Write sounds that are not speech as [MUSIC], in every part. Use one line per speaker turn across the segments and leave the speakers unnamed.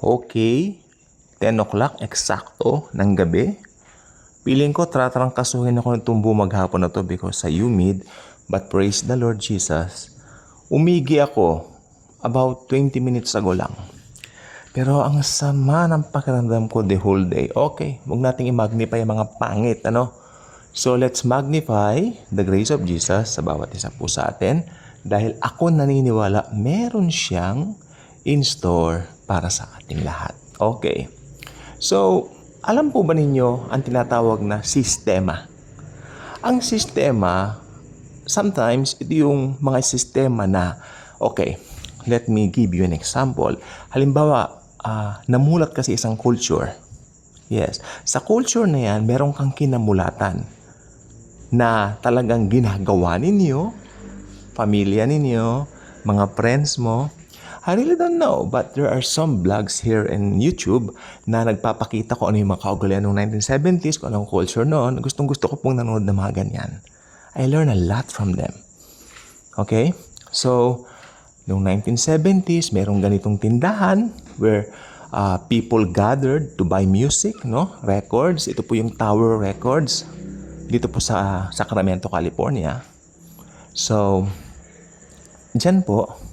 Okay, 10 o'clock eksakto ng gabi. Piling ko tatarangkasuhin ako ng tumbo maghapon na to because sa humid. But praise the Lord Jesus, umigi ako about 20 minutes ago lang. Pero ang sama ng pakiramdam ko the whole day. Okay, huwag nating i-magnify ang mga pangit, ano? So let's magnify the grace of Jesus sa bawat isa po sa atin dahil ako naniniwala meron siyang in store para sa ating lahat. Okay. So, alam po ba ninyo ang tinatawag na sistema? Ang sistema, sometimes ito yung mga sistema na, okay, let me give you an example. Halimbawa, ah, namulat kasi isang culture. Yes. Sa culture na yan, meron kang kinamulatan na talagang ginagawa ninyo, pamilya ninyo, mga friends mo. I really don't know, but there are some vlogs here in YouTube na nagpapakita ko ano yung mga kaugalian ng 1970s, kung anong culture noon. Gustong gusto ko pong nanonood ng mga ganyan. I learn a lot from them. Okay? So, noong 1970s, merong ganitong tindahan where uh, people gathered to buy music, no? Records. Ito po yung Tower Records dito po sa Sacramento, California. So, dyan po,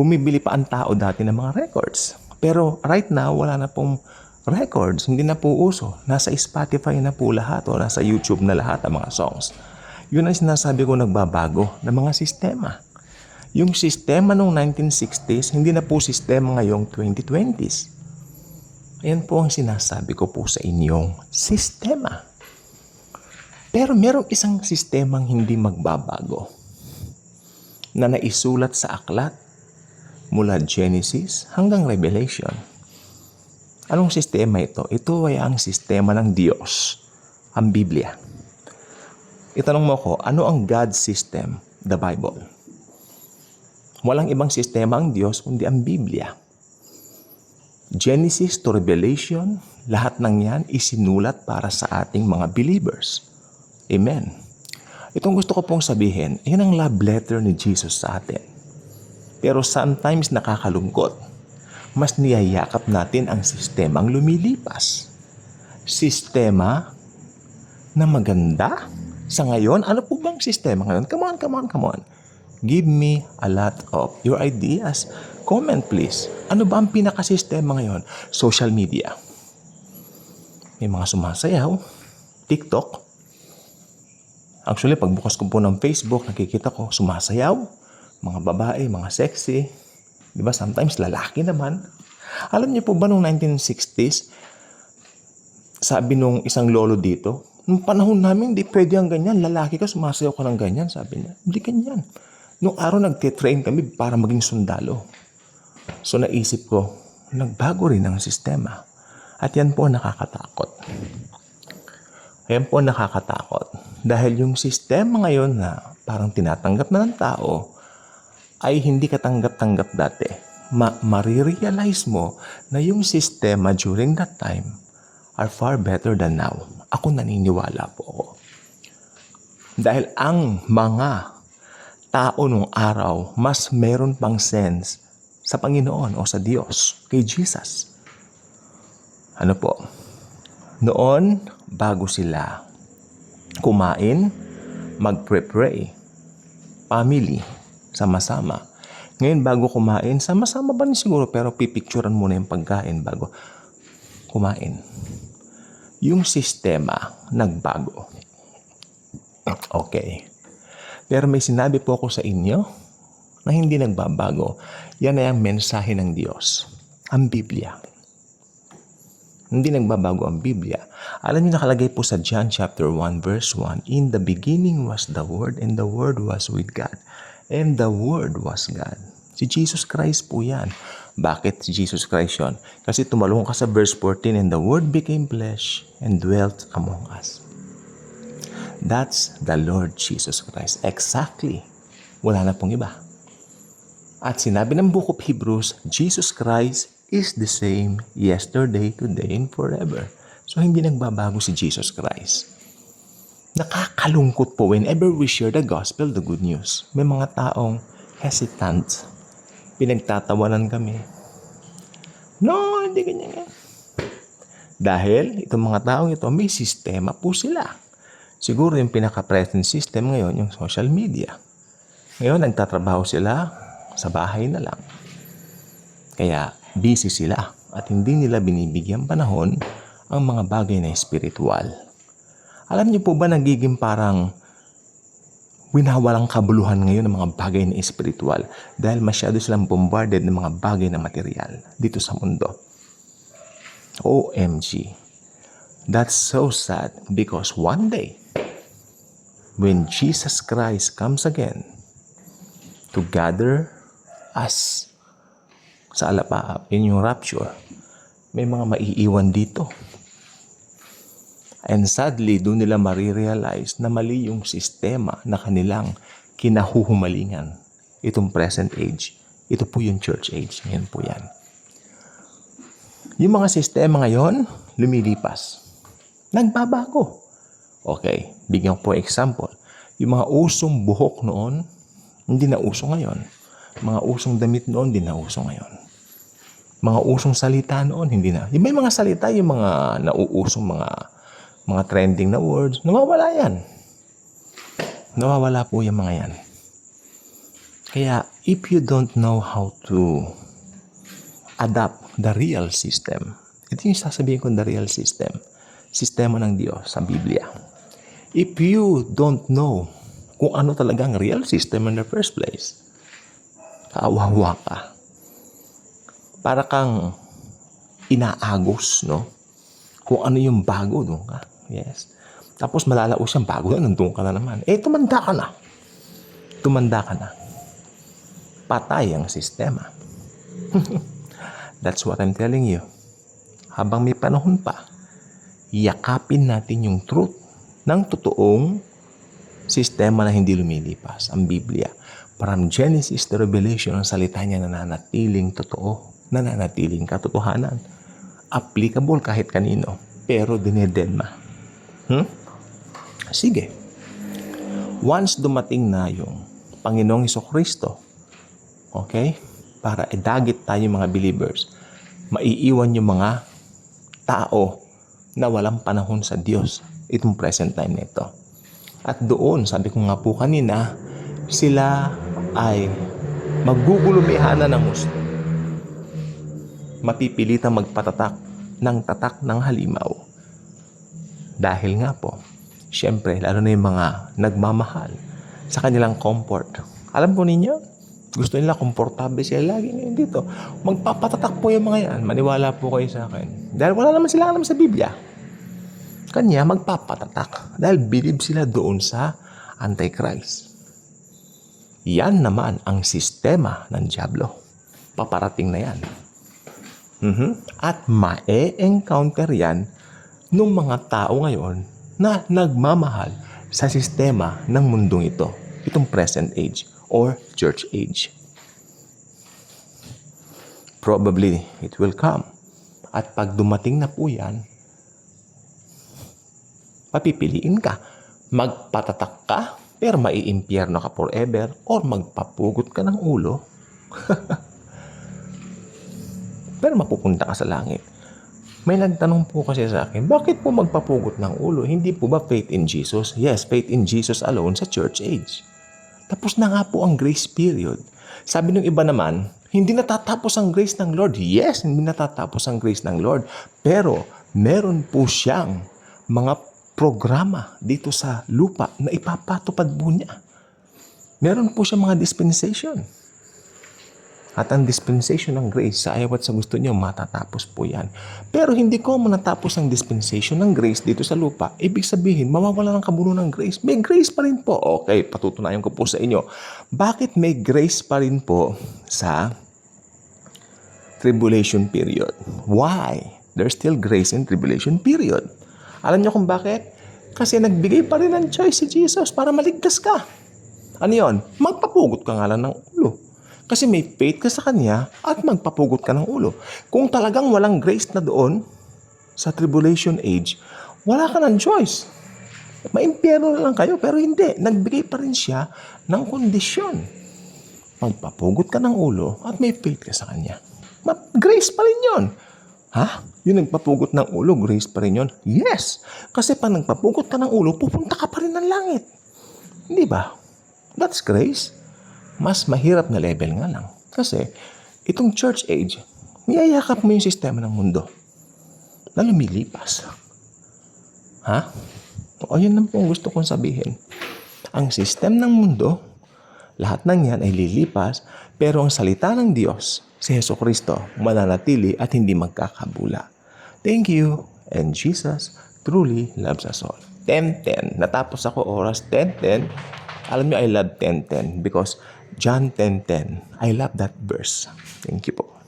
bumibili pa ang tao dati ng mga records. Pero right now, wala na pong records. Hindi na po uso. Nasa Spotify na po lahat o nasa YouTube na lahat ang mga songs. Yun ang sinasabi ko nagbabago ng mga sistema. Yung sistema noong 1960s, hindi na po sistema ngayong 2020s. Ayan po ang sinasabi ko po sa inyong sistema. Pero merong isang sistemang hindi magbabago na naisulat sa aklat mula Genesis hanggang Revelation. Anong sistema ito? Ito ay ang sistema ng Diyos, ang Biblia. Itanong mo ko, ano ang God system? The Bible. Walang ibang sistema ang Diyos kundi ang Biblia. Genesis to Revelation, lahat ng yan isinulat para sa ating mga believers. Amen. Itong gusto ko pong sabihin, yan ang love letter ni Jesus sa atin. Pero sometimes nakakalungkot. Mas niyayakap natin ang sistemang lumilipas. Sistema na maganda sa ngayon. Ano po bang sistema ngayon? Come on, come on, come on. Give me a lot of your ideas. Comment please. Ano ba ang pinakasistema ngayon? Social media. May mga sumasayaw. TikTok. Actually, pagbukas ko po ng Facebook, nakikita ko, sumasayaw. Mga babae, mga sexy. Di ba? Sometimes lalaki naman. Alam niyo po ba noong 1960s, sabi nung isang lolo dito, nung panahon namin, hindi pwede ang ganyan. Lalaki ka, sumasayaw ka ng ganyan, sabi niya. Hindi ganyan. Nung araw nagtitrain kami para maging sundalo. So naisip ko, nagbago rin ang sistema. At yan po nakakatakot. Ayan po nakakatakot. Dahil yung sistema ngayon na parang tinatanggap na ng tao ay hindi katanggap-tanggap dati. Ma marirealize mo na yung sistema during that time are far better than now. Ako naniniwala po ako. Dahil ang mga tao nung araw mas meron pang sense sa Panginoon o sa Diyos, kay Jesus. Ano po? Noon, bago sila kumain, mag-pray, family, sama-sama. Ngayon, bago kumain, sama-sama ba ni siguro pero pipicturean muna yung pagkain bago kumain. Yung sistema nagbago. Okay. Pero may sinabi po ako sa inyo na hindi nagbabago. Yan ay ang mensahe ng Diyos. Ang Biblia. Hindi nagbabago ang Biblia. Alam niyo nakalagay po sa John chapter 1 verse 1, In the beginning was the Word and the Word was with God. And the Word was God. Si Jesus Christ po yan. Bakit si Jesus Christ yun? Kasi tumalong ka sa verse 14, And the Word became flesh and dwelt among us. That's the Lord Jesus Christ. Exactly. Wala na pong iba. At sinabi ng Book of Hebrews, Jesus Christ is the same yesterday, today, and forever. So, hindi nagbabago si Jesus Christ. Nakakalungkot po whenever we share the gospel, the good news. May mga taong hesitant. Pinagtatawanan kami. No, hindi ganyan yan. Dahil itong mga taong ito, may sistema po sila. Siguro yung pinaka-present system ngayon, yung social media. Ngayon, nagtatrabaho sila sa bahay na lang. Kaya busy sila at hindi nila binibigyan panahon ang mga bagay na espiritual. Alam niyo po ba nagiging parang winawalang kabuluhan ngayon ng mga bagay na espiritual dahil masyado silang bombarded ng mga bagay na material dito sa mundo. OMG. That's so sad because one day, when Jesus Christ comes again to gather us sa alapaap, yun yung rapture, may mga maiiwan dito. And sadly, doon nila marirealize na mali yung sistema na kanilang kinahuhumalingan. Itong present age. Ito po yung church age. Ngayon po yan. Yung mga sistema ngayon, lumilipas. Nagbabago. Okay, bigyan ko po example. Yung mga usong buhok noon, hindi na uso ngayon. Mga usong damit noon, hindi na uso ngayon. Mga usong salita noon, hindi na. Yung may mga salita, yung mga nauusong mga mga trending na words, nawawala yan. Nawawala po yung mga yan. Kaya, if you don't know how to adapt the real system, ito yung sasabihin ko the real system, sistema ng Diyos sa Biblia. If you don't know kung ano talagang real system in the first place, kaawawa ka. Para kang inaagos, no? Kung ano yung bago, doon ka. Yes. Tapos malalaos siyang bago na, nandun ka na naman. Eh, tumanda ka na. Tumanda ka na. Patay ang sistema. [LAUGHS] That's what I'm telling you. Habang may panahon pa, yakapin natin yung truth ng totoong sistema na hindi lumilipas, ang Biblia. From Genesis to Revelation, ang salita niya nananatiling totoo, nananatiling katotohanan. Applicable kahit kanino, pero dinededma. Hmm? Sige. Once dumating na yung Panginoong Iso Kristo, okay, para edagit tayo mga believers, maiiwan yung mga tao na walang panahon sa Diyos itong present time na ito. At doon, sabi ko nga po kanina, sila ay magugulumihan na ng gusto. Mapipilitang magpatatak ng tatak ng halimaw. Dahil nga po, syempre, lalo na yung mga nagmamahal sa kanilang comfort. Alam po ninyo, gusto nila komportable sila lagi ngayon dito. Magpapatatak po yung mga yan. Maniwala po kayo sa akin. Dahil wala naman sila alam sa Biblia. Kanya magpapatatak. Dahil believe sila doon sa Antichrist. Yan naman ang sistema ng Diablo. Paparating na yan. Mhm. At mae-encounter yan ng mga tao ngayon na nagmamahal sa sistema ng mundong ito. Itong present age or church age. Probably it will come. At pag dumating na po yan, papipiliin ka. Magpatatak ka, pero maiimpyerno ka forever, or magpapugot ka ng ulo. [LAUGHS] pero mapupunta ka sa langit. May nagtanong po kasi sa akin, bakit po magpapugot ng ulo? Hindi po ba faith in Jesus? Yes, faith in Jesus alone sa church age. Tapos na nga po ang grace period. Sabi ng iba naman, hindi natatapos ang grace ng Lord. Yes, hindi natatapos ang grace ng Lord. Pero meron po siyang mga programa dito sa lupa na ipapatupad po niya. Meron po siyang mga dispensation. At ang dispensation ng grace sa ayaw at sa gusto niyo, matatapos po yan. Pero hindi ko manatapos ang dispensation ng grace dito sa lupa. Ibig sabihin, mawawala ng kabuno ng grace. May grace pa rin po. Okay, patutunayan ko po sa inyo. Bakit may grace pa rin po sa tribulation period? Why? There's still grace in tribulation period. Alam niyo kung bakit? Kasi nagbigay pa rin ng choice si Jesus para maligtas ka. Ano yon? Magpapugot ka nga lang ng ulo. Kasi may faith ka sa Kanya at magpapugot ka ng ulo. Kung talagang walang grace na doon sa tribulation age, wala ka ng choice. Maimpyerno na lang kayo, pero hindi. Nagbigay pa rin siya ng kondisyon. Magpapugot ka ng ulo at may faith ka sa Kanya. Grace pa rin yun. Ha? Yung nagpapugot ng ulo, grace pa rin yun? Yes! Kasi pag nagpapugot ka ng ulo, pupunta ka pa rin ng langit. Hindi ba? That's grace. Mas mahirap na level nga lang. Kasi, itong church age, niyayakap mo yung sistema ng mundo na lumilipas. Ha? O yun lang po gusto kong sabihin. Ang system ng mundo, lahat ng yan ay lilipas, pero ang salita ng Diyos, si Yeso Kristo, mananatili at hindi magkakabula. Thank you, and Jesus truly loves us all. 10.10. Natapos ako oras 10.10. Alam niyo, I love 10.10 because John 10.10. I love that verse. Thank you po.